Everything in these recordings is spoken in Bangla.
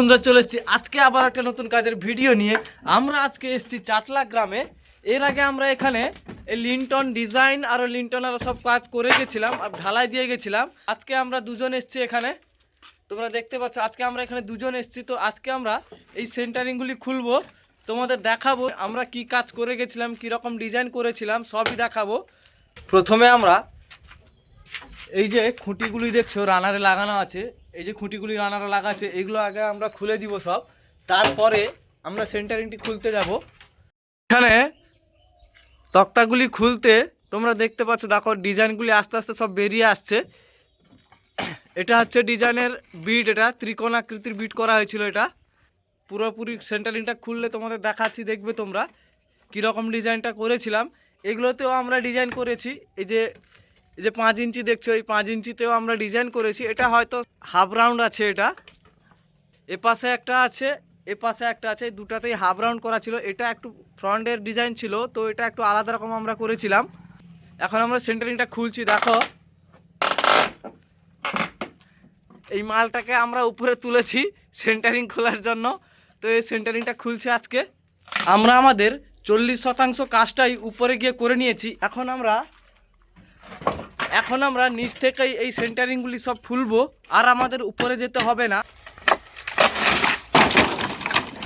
বন্ধুরা, চলে এসেছি। আজকে আবার একটা নতুন কাজের ভিডিও নিয়ে। আমরা আজকে এসেছি চাটলা গ্রামে। এর আগে আমরা এখানে লিন্টন ডিজাইন আর লিন্টন আর সব কাজ করে গেছিলাম আর ঢালাই দিয়ে গেছিলাম। আজকে আমরা দুজন এসেছি এখানে। তোমরা দেখতে পাচ্ছ, আজকে আমরা এখানে দুজন এসেছি। তো আজকে আমরা এই সেন্টারিংগুলি খুলবো। তোমাদের দেখাবো আমরা কি কাজ করে গেছিলাম কি রকম ডিজাইন করেছিলাম, সবই দেখাবো। প্রথমে আমরা এই যে খুঁটিগুলি দেখছ, রানারে লাগানো আছে। এই যে খুঁটিগুলি রানারে লাগা আছে, এগুলো আগে আমরা খুলে দিব সব। তারপরে আমরা সেন্টারিংটি খুলতে যাব। এখানে তক্তাগুলি খুলতে তোমরা দেখতে পাচ্ছ, দেখো ডিজাইনগুলি আস্তে আস্তে সব বেরিয়ে আসছে। এটা হচ্ছে ডিজাইনের বিট, এটা ত্রিকোণ আকৃতির বিট করা হয়েছিল এটা। পুরোপুরি সেন্টারিংটা খুললে তোমাদের দেখাচ্ছি, দেখবে তোমরা। কীরকম ডিজাইনটা করেছিলাম। এগুলোতেও আমরা ডিজাইন করেছি। এই যে এই যে পাঁচ ইঞ্চি দেখছ, এই পাঁচ ইঞ্চিতেও আমরা ডিজাইন করেছি। এটা হয়তো হাফ রাউন্ড আছে এটা। এ পাশে একটা আছে, এ পাশে একটা আছে দুটাতেই হাফ রাউন্ড করা ছিল। এটা একটু ফ্রন্টের ডিজাইন ছিল, তো এটা একটু আলাদা রকম আমরা করেছিলাম। এখন আমরা সেন্টারিংটা খুলছি, দেখো। এই মালটাকে আমরা উপরে তুলেছি সেন্টারিং খোলার জন্য। তো এই সেন্টারিংটা খুলছে আজকে। আমরা আমাদের চল্লিশ শতাংশ কাজটাই উপরে গিয়ে করে নিয়েছি। এখন আমরা এখন আমরা নিচ থেকেই এই সেন্টারিংগুলি সব খুলবো, আর আমাদের উপরে যেতে হবে না।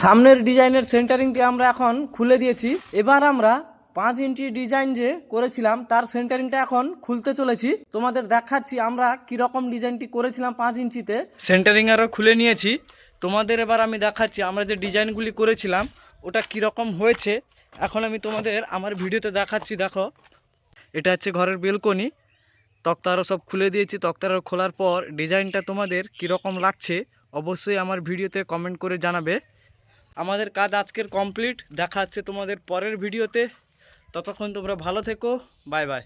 সামনের ডিজাইনের সেন্টারিংটি আমরা এখন খুলে দিয়েছি। এবার আমরা পাঁচ ইঞ্চি ডিজাইন যে করেছিলাম, তার সেন্টারিংটা এখন খুলতে চলেছি। তোমাদের দেখাচ্ছি আমরা কীরকম ডিজাইনটি করেছিলাম পাঁচ ইঞ্চিতে। সেন্টারিং আরও খুলে নিয়েছি। তোমাদের এবার আমি দেখাচ্ছি আমরা যে ডিজাইনগুলি করেছিলাম, ওটা কীরকম হয়েছে। এখন আমি তোমাদের আমার ভিডিওতে দেখাচ্ছি, দেখো। এটা হচ্ছে ঘরের বেলকনি। তক্তারও সব খুলে দিয়েছি, তক্তারও খোলার পর ডিজাইনটা তোমাদের কীরকম লাগছে অবশ্যই আমার ভিডিওতে কমেন্ট করে জানাবে। আমাদের কাজ আজকের কমপ্লিট দেখা হচ্ছে তোমাদের পরের ভিডিওতে। ততক্ষণ তোমরা ভালো থেকো বাই বাই